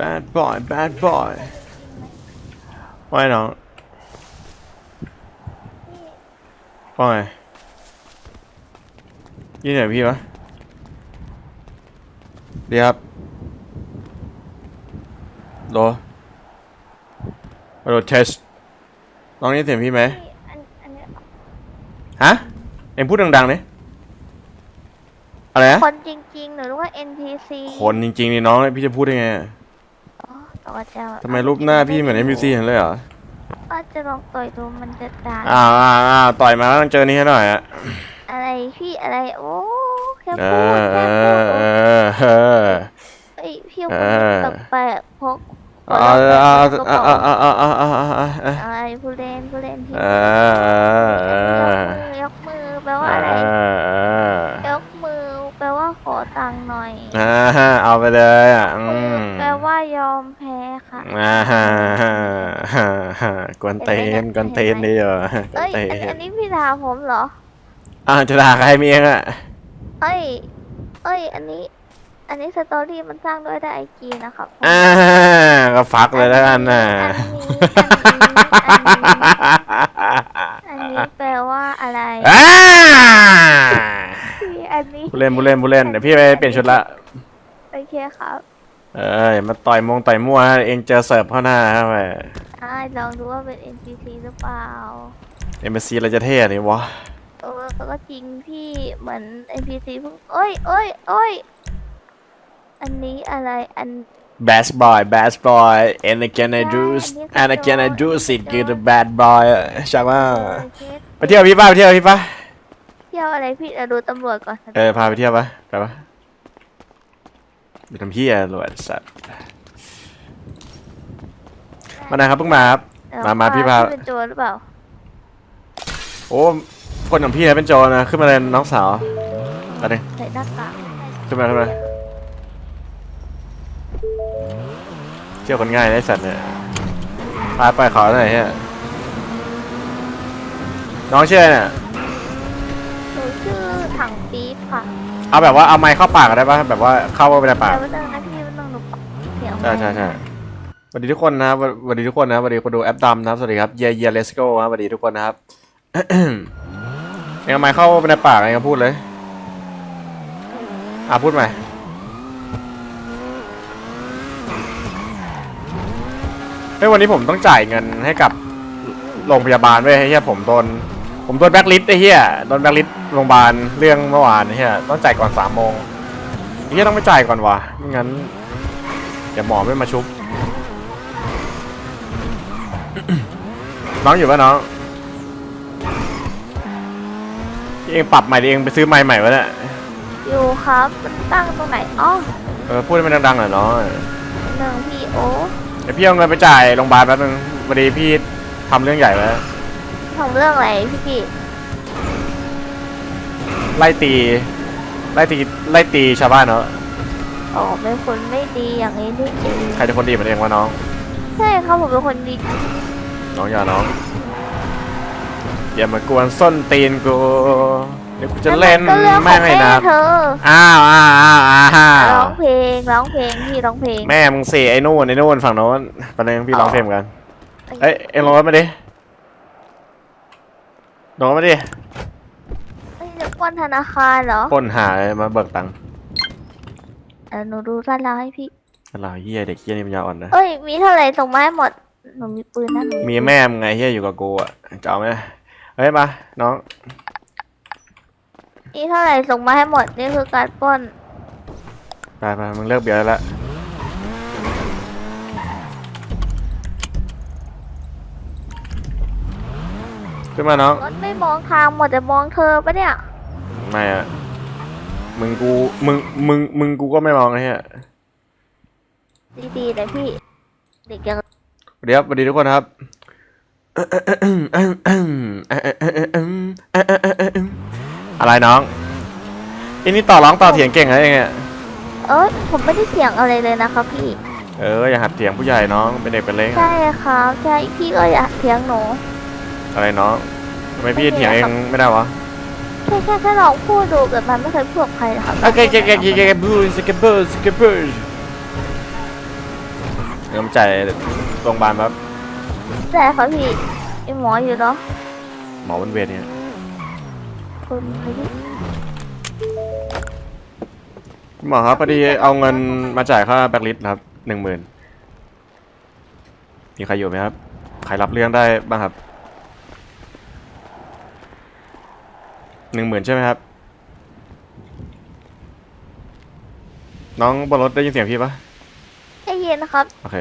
bad boy bad boy ว่าไงน้องว่าไงยินไหนพี่วะเดี๋ยวครับโดโดเทสน้องนี่เสียงพี่ไหมอันอันเนี้ยฮะ เอ็งพูดดังๆนี่อะไรนะคนจริงๆ หรือว่า NPC คนจริงๆนี่น้อง พี่จะพูดได้ไง อ๋อต่อจะทำไมรูปหน้าพี่เหมือน NPC เห็นเลยเหรอก็จะลองต่อยดูมันจะด่าอ้าวอ้าวอ้าวต่อยมาแล้วต้องเจอนี่ให้หน่อยอะอะไรพี่อะไรโอ้แค่เอพูดอเอแค่พูดอเออเออ เอ้ยพี่เอพูอดแปลกๆพกเอาเอาเอาเอาเอาเอาเอาเอาเอาเอาอะไรผู้เล่นผู้เล่นพี่เออเออเออ ยกมือ ยกมือแปลว่าเออะไรอเออยกมือแปลว่าขอตังค์หน่อย อ่าเอาไปเลยอะอืมื ค่ะอ่าฮะกวนเตนกวนเตนนี่เหรอกวนเอ้ยเตอันอันนนี้พี่ถามผมเหรออ่าจะด่าใครมีเองอะเอ้ย เอ้ย อันนี้ อันนี้สตอรี่มันสร้างด้วยได้ไอจีนะครับผมอ่าก็ฟักเลยแล้วกันน่ะอันนี้อันนี้อันนี้แปลว่าอะไรอ่าพี่อันนี้ผู้เล่นผู้เล่นผู้เล่นเดี๋ยวพี่ไปเปลี่ยนชุดละ โอเคครับ เอ้ยมาต่อยมงต่อยมั่วเองเจอเสิร์ฟเข้าหน้าเข้าไปอ่าลองดูว่าเป็น NPC หรือเปล่า เอ็มซีอะไรจะเท่นี่วะเออก็จริงพี่เหมือน NPC เพิ่งเอ้ยเอ้ยเอ้ยอันนี้อะไรอัน bad boy bad boy and again I do ใช่ and อันนี้ again I ก็ do โดน sit good bad boy อะใช่ป่ะเออเช็ดไปเที่ยวพี่ป้าไปเที่ยวพี่ป้าเที่ยวอะไรพี่เราดูตำรวจก่อนเออพาไปเที่ยวปะไปปะ ไปทำพี่อะรวยสัตว์มานะครับเพิ่งมาครับ เออมามาพี่พา เป็นโจรหรือเปล่า โอ้คนของพี่นะเป็นโจรนะขึ้นมาเลยน้องสาวมาเลยใส่หน้ากากขึ้นมาขึ้นมาเที่ยวคนง่ายนะไอ้สัตว์เนี่ยพาไปขอหน่อยฮะน้องชื่ออะไรเนี่ยหนูชื่อถังปี๊บ ค่ะเอาแบบว่าเอาไม้เข้าปากได้ปะแบบว่าเข้าไปในปากแต่ว่าเรื่องนะพี่มันต้องหนูปรับเสียงใช่ใช่ใช่สวัสดีทุกคนนะครับสวัสดีทุกคนนะครับสวัสดีคนดูแอปดำนะครับสวัสดีครับเยียเยียเลสโก้ครับสวัสดีทุกคนนะครับเองเอาไม้เข้าไปในปากเองก็พูดเลยอะพูดใหม่เฮ้ยวันนี้ผมต้องจ่ายเงินให้กับโรงพยาบาลด้วยไอ้เฮียผมโดน ผมโดนแบล็คลิสต์ไอ้เฮียโดนแบล็คลิสต์โรงพยาบาลเรื่องเมื่อวานไอ้เฮียต้องจ่ายก่อนสามโมงไอ้เฮียต้องไปจ่ายก่อนวะไม่งั้นเดี๋ยวหมอไม่มาชุบ น้องอยู่ปะน้องที่เองปรับใหม่ดิเองไปซื้อไม้ใหม่วะเนี่ยอยู่ครับมันตั้งตรงไหนอ๋อเออพูดให้มันดังๆหน่อยน้องหนึ่งพี่โอเดี๋ยวพี่เอาเงินไปจ่ายโรงพยาบาลแป๊บนึงพอดีพี่ทำเรื่องใหญ่ไว้ ทำเรื่องอะไรพี่พี่ไล่ตี ไล่ตี ไล่ตีชาวบ้านเนาะอ๋อเป็นคนไม่ดีอย่างนี้นี่เองใครจะคนดีเหมือนเองวะน้อง ใช่ครับผมเป็นคนดีน้องอย่าน้อง อย่ามากวนส้นตีนกู เดี๋ยวกูจะเล่นก็เรื่องของแม่งให้นับเธออ้าวอ้าวอ้าวอ้าวร้องเพลงร้องเพลงพี่ร้องเพลงแม่มึงเสียไอ้นู่นไอ้นู่นฝั่งโน้นไปเลยพี่ร้องเพลงเหมือนกัน เอ้ยเอ็งลงรถมาดิ ลงรถมาดิเอ้ยจะปล้นธนาคารเหรอปล้นหาเลยมาเบิกตังค์เออหนูดูร้านเราให้พี่ อะไรเฮียเด็กเฮียนี่มันยาอ่อนนะ เอ้ย มีเท่าไหร่ส่งมาให้หมด หนูมีปืนนะหนูมีแม่มึงไงเฮียอยู่กับกูอะจะเอาไหมเฮ้ยมาน้องมีเท่าไหร่ส่งมาให้หมดนี่คือการปล้น ไปไปมึงเลิกเบียร์ได้แล้ว ขึ้นมาน้องรถไม่มองทางหมดแต่มองเธอปะเนี่ย ไม่อะมึงกูมึงมึงมึงกูก็ไม่มองไอ้เฮียดีๆเลยพี่ เด็กยังสวัสดีครับสวัสดีทุกคนครับอะไรน้องอันนี้ต่อร้องต่อเถียงเก่งอะไรเงี้ยเอ้ยผมไม่ได้เสียงอะไรเลยนะครับพี่ เอออย่าหัดเถียงผู้ใหญ่น้องเป็นเด็กเป็นเล็กใช่ครับใช่พี่ก็อย่าเถียงหนู อะไรน้องทำไมพี่เถียงเองไม่ได้วะแค่แค่แค่ลองพูดดูแบบมันไม่เคยพูดกับใครนะครับโอเคโอเคโอเคโอเคบูสเกบูสเกบูสเงินมาจ่ายโรงพยาบาลครับแต่ครับพี่ไอหมออยู่เนาะหมอวันเวรเนี่ยคุณพี่หมอครับพอดีเอาเงินมาจ่ายค่าแบ็กลิสต์ครับหนึ่งหมื่นมีใครอยู่ไหมครับ ใครรับเรื่องได้บ้างครับ หนึ่งหมื่นใช่ไหมครับ น้องบนรถได้ยินเสียงพี่ปะให้เย็นนะครับ โอเค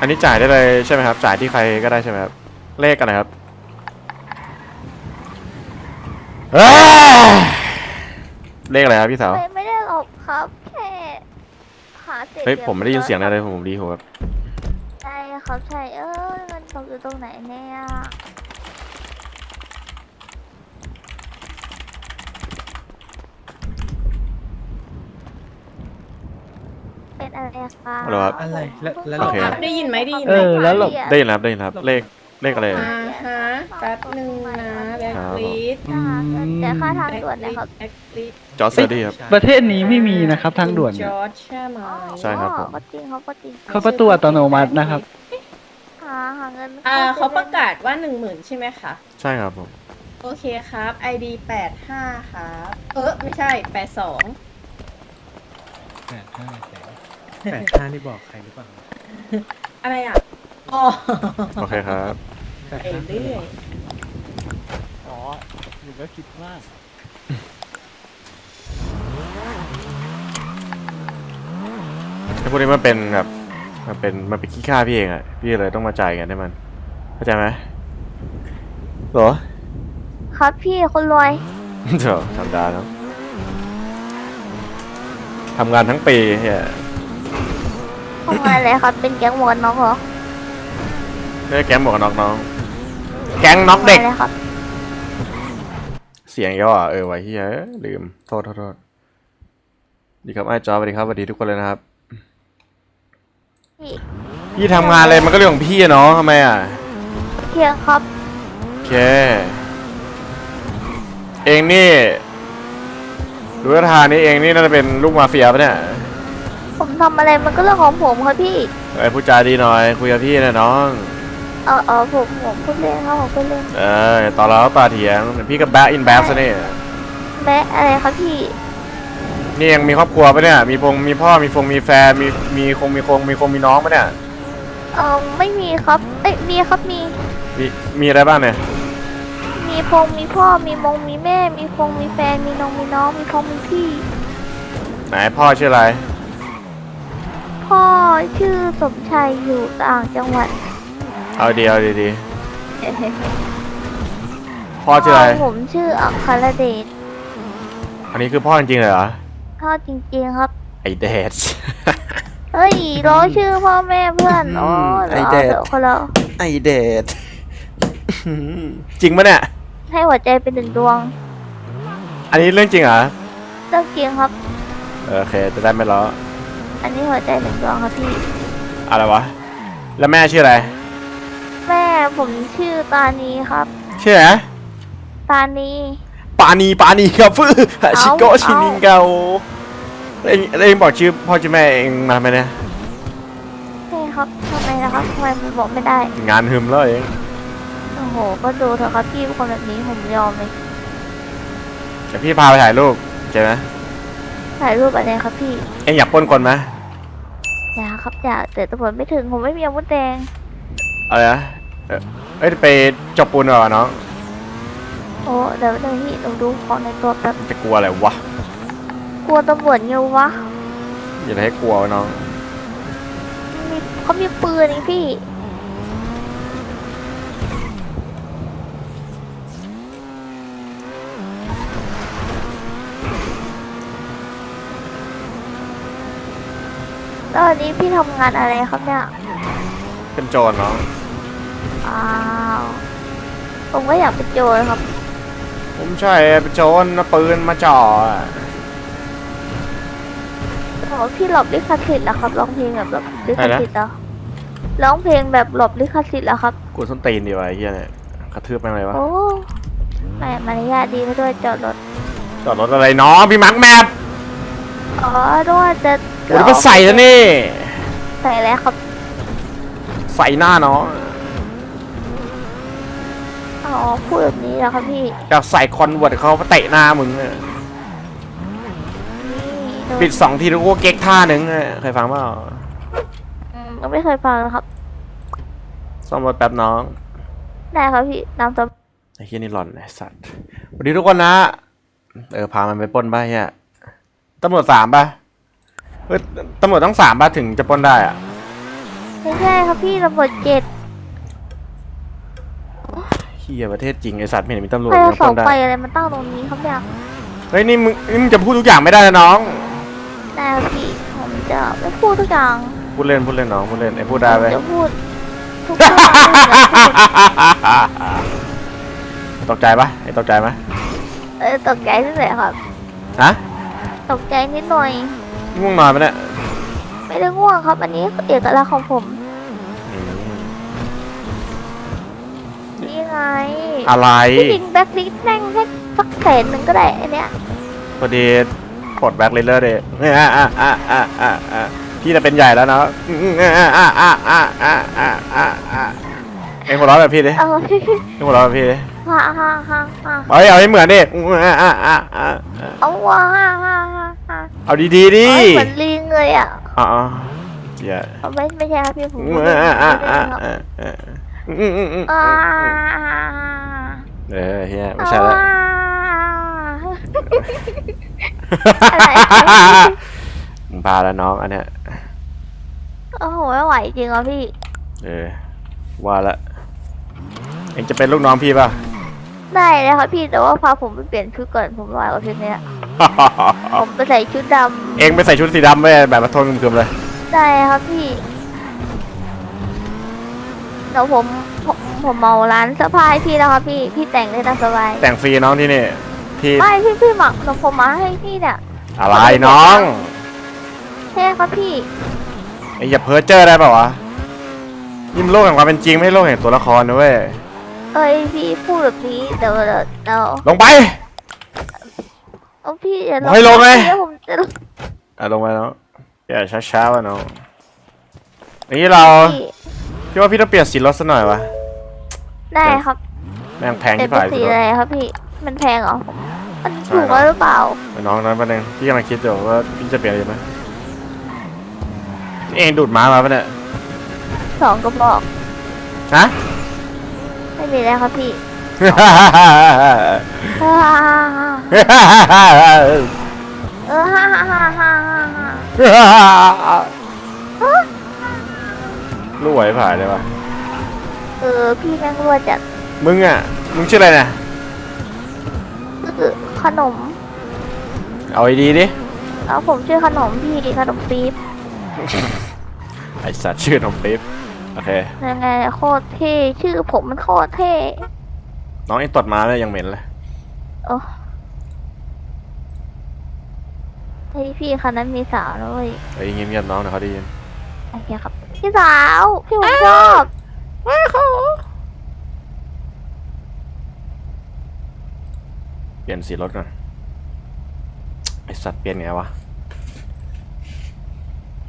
อันนี้จ่ายได้เลยใช่ไหมครับ จ่ายที่ใครก็ได้ใช่ไหมครับ เลขอะไรครับเอ้ยเลขอะไรครับพี่สาว ไม่ไม่ได้หรอกครับ แค่หาเศษเฮ้ยหรีญผมไม่ได้ยินเสียงอะไรเลยผมดีหัวครับใช่ ครับใช่เออมันตกอยู่ตรงไหนเนี่ยเป็นอะไรคะฮัลโหลครับอะไรแล้วแล้วโอเราเค ครับได้ยินไหมได้ยินไหเอมอแล้วเราได้ยินแล้วครับได้ยินแล้วครับ เลขเลขอะไรเอ่ย อ่าฮะแป๊บหนึ่งนะแบ็คลิสนะคะแต่ค่าทางด่วนนะครับ แบ็คลิสจอร์จเซอร์ดี้ครับ ประเทศนี้ไม่มีนะครับทางด่วนจอร์จใช่ไหมใช่ครับผม ก็จริงเขาก็จริง เขาประตูอัตโนมัตินะครับ หาหาเงินอ่าเขาประกาศว่าหนึ่งหมื่นใช่ไหมคะใช่ครับผมโอเคครับ ID แปดห้าครับเออไม่ใช่แปดสองแปดห้าแสนแปดห้านี่บอกใครหรือเปล่าอะไรอะอ๋อโอเคครับแปดไปห้าเรื่อยอ๋อหนูก็คิดมากไอ้พวกนี้มันเป็นแบบ มันเป็นมันเป็นขี้ข้าพี่เองอะพี่เลยต้องมาจ่ายกันให้มันเข้าใจไหมเหรอครับพี่คนรวยเดี๋ยวธรรมดาเนอะทำงานทั้งปีเฮียทำงานอะไรครับ เป็นแก๊งหมวกนน็อกเหรอไม่ได้แก๊งหมวกกันน็อกน้อง แก๊งน็อกเด็ก ทำอะไรครับเสียงเยอะอะเออไว้เฮียลืม โทษโทษโทษดีครับไอ้จอสวัสดีครับสวัสดีทุกคนเลยนะครับ พี่พี่ทำงานอะไรมันก็เรื่องของพี่อะเนาะทำไมอะเพียงครับโอเค เองนี่ดูท่าทางนี่เองนี่น่าจะเป็นลูกมาเฟียปะเนี่ยผมทำอะไรมันก็เรื่องของผมครับพี่ ไอ้ยพูดจาดีหน่อยคุยกับพี่นะน้องเออเออผมผมพูดเล่นครับผมพูดเล่นเออตอนเราตาเถียงเดี๋ยวพี่ก็แบ็กอินแบ็กซะนี่แม่อะไรครับพี่ นี่ยังมีครอบครัวปะเนี่ย มีพงมีพ่อมีฟงมีแฟนมีมีคงมีคงมีคงมีน้องปะเนี่ย เออไม่มีครับ เอ้ยมีครับมี มีมีอะไรบ้างเนี่ย มีพงมีพ่อมีมงมีแม่ มีพงมีแฟนมีน้องมีน้องมีพงมีพี่ ไหนพ่อชื่ออะไร พ่อชื่อสมชัยอยู่ต่างจังหวัดเอาดีเอาดีดีพ่อชื่ออะไร ผมชื่ออัครเดชอันนี้คือพ่อจริงๆเลยเหรอ พ่อจริงๆครับ ไอเดด เฮ้ยร้อชื่อพ่อแม่เพื่อนโอ้ไอ้เราเด็ดเดี๋ยวคนเราไอเดด จริงปะเนี่ย ให้หัวใจเป็นหนึ่งดวงอันนี้เรื่องจริงเหรอ เรื่องจริงครับเออโอเค จะได้ไม่ล้อ อันนี้หัวใจหนึ่งดวงครับพี่ อะไรวะ แล้วแม่ชื่ออะไร แม่ผมชื่อตานีครับ ชื่ออะไรนะตานี ปานีปานีครับฟื้ชิโกะเอาชินิงเกาเองเองบอกชื่อพ่อชื่อแม่เองมาไหมเนี่ยใช่ครับทำไมนะครับทำไมผมบอกไม่ได้ งานหึมแล้วเองโอ้โหก็ดูเถอะครับพี่เป็นคนแบบนี้ผมยอมเลยเดี๋ยวพี่พาไปถ่ายรูปโอเคไหมถ่ายรูปอะไรครับพี่ เองอยากปล้นคนไหมอย่าครับอย่าแต่ตำรวจไม่ถึงผมไม่มีอาวุธแดงอะไรนะเอ่อเอ้ยไปจบปูนเหรอน้อง โอ้เดี๋ยวเดี๋ยวพี่เราดูของในตัวแบบจะกลัวอะไรวะ กลัวตำรวจไงวะอย่าให้กลัววะน้อง มีเขามีปืนนี่พี่ แล้ววันนี้พี่ทำงานอะไรครับเนี่ย เป็นโจรน้อง อ้าว ผมก็อยากเป็นโจรครับ ผมใช่เป็นโจรเอาปืนมาจ่ออะโอ้พี่หลบลิขสิทธิ์เหรอครับร้องเพลงแบบหลบลิขสิทธิ์เหรอร้องเพลงแบบหลบลิขสิทธิ์เหรอครับ กูส้นตีนดีวะไอ้เหี้ยเนี่ยกระทืบแม่งเลยวะโอ้แหม่มารยาทดีมาด้วยจอดรถจอดรถอะไรน้องพี่มักแมพอ๋อด้วยจะโอ้ยมันใส่แล้วนี่ ใส่แล้วครับ ใส่หน้าน้อง อ๋อพูดแบบนี้เหรอครับพี่อยากใส่คอนเวิร์ตเขามาเตะหน้ามึงอะนี่โดนปิดสองทีแล้วก็เก๊กท่าหนึ่งอะเคยฟังเปล่าอืมก็ไม่เคยฟังนะครับ ซ่อมรถแป๊บน้องได้ครับพี่นำตัวไอ้เฮียนี่หลอนไอ้สัตว์สวัสดีทุกคนนะ เออพามันไปปล้นป่ะเฮียตำรวจสามป่ะเฮ้ยตำรวจต้องสามป่ะถึงจะปล้นได้อะไม่ใช่ครับพี่ตำรวจเจ็ด เฮียประเทศจริงไอสัตว์ไม่เห็นมีตำรวจใครยัเอางเสาปล้นได้ไฟอะไรมาตั้งตรงนี้ครับเนี่ยเฮ้ยนี่มึงนี่มึงจะพูดทุกอย่างไม่ได้นะน้องได้ครับพี่ผมจะไม่พูดทุกอย่างพูดเล่นพูดเล่นน้องพูดเล่นไอ้พูดได้ไหม จะพูดทุกอย่างที่จะพูดตกใจปะไอ้ตกใจไหมเออตกใจนิดหน่อยครับ ฮะตกใจนิดหน่อยง่วงนอนปะเนี่ยไม่ได้ง่วงครับ อันนี้เอกลักษณ์ของผม อืม นี่ ไงอะไรพี่ยิงแบ็คลิสแม่งให้สักแสนหนึ่งก็ได้อันเนี้ยพอดีปลดแบ็คเลเลอร์เดย์อะอะอะอะอะอะพี่จะเป็นใหญ่แล้วเนาะอะอะอะอะอะอะอะอะเอ็งหัวเราะแบบพี่ดิเอาเอ็งหัวเราะแบบพี่ดิฮ่าฮ่าฮ่าฮ่าเอ้ยเอาให้เหมือนดิอะอะอะอะอะเอาว่าฮ่าฮ่าฮ่าฮ่าเอาดีๆดิเอ้ยเหมือนลิงเลยอะอ๋ออย่าเอาไม่ไม่ใช่ครับพี่ผม อะอะอะอะครับอะอะอืมอืมอืมอ่าเออเฮียไม่ใช่ละอะไรมึงพาแล้วน้องอันเนี้ยโอ้โหไม่ไหวจริงอะพี่ เออ ว่าละเอ็งจะเป็นลูกน้องพี่ป่ะ ได้เลยครับพี่แต่ว่าพาผมไปเปลี่ยนชุดก่อนผมไหวกับชุดเนี้ยผมไปใส่ชุดดเอ็งไปใส่ชุดสีดำไปแบบมาโทนคืมๆเลยำได้ครับพี่ เดี๋ยวผมผมผมเมาร้านเสื้อผ้าให้พี่แล้วครับพี่พี่แต่งได้ตามสบายแต่งฟรีน้องที่นี่พี่ไม่พี่พี่หมักเดี๋ยวผมมาให้พี่เนี่ยอะไรน้องใช่ครับพี่ไอ้อย่าเพ้อเจอได้ป่าวะนี่มันโลกแห่งความเป็นจริงไม่ใช่โลกแห่งตัวละครนะเว้ยเอ้ยพี่พูดแบบนี้เดี๋ยวเดี๋ยวเดี๋ยวลงไปเอาพี่อย่าบอกให้ลงไงเดี๋ยวผมจะลงอะลงไปน้องอย่าช้าๆวะน้องนี่เรา พี่พี่ว่าพี่ต้องเปลี่ยนสีรถซะหน่อยวะได้ครับแม่งแพงเป็นที่เป็นผ่านสีสุดอะไรครับพี่ มันแพงเหรอผมมันใช่ถูกครับแล้วหรือเปล่าน้องนั้นประเด็นพี่กำลังคิดอยู่ว่าพี่จะเปลี่ยนอะไรไหมนี่เองดูดม้ามาปะเนี่ยสองกระบอก ฮะ ไม่มีแล้วครับพี่เออฮ่าฮ่าฮ่าฮ่าฮ่า รู้ไหวผ่านเลยวะเออ พี่แม่งรัวจัดมึงอะ มึงชื่ออะไรเนี่ยคือขนม เอาไอดีดิแล้วผมชื่อขนมพี่ขนมปี๊บไอสัตว์ชื่อน้องปิ๊บโอเค ยังไงโคตรเท่ชื่อผมมันโคตรเท่น้องไอ้ตดมาแล้วยังเหม็นเลยโอ้เฮ้ยพี่คันนั้นมีสาวนะเว้ยเฮ้ยเงียบๆน้องนะเขาได้ยินโอเคครับ พี่สาว พี่ผมชอบเปลี่ยนสีรถก่อนไอสัตว์เปลี่ยนไงวะ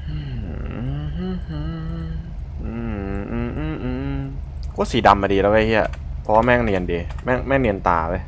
อืมอืมอืมอืมอืมก็สีดำมาดีแล้วเว้ยเฮียเพราะว่าแม่งเนียนดี แม่งแม่งเนียนตาเว้ย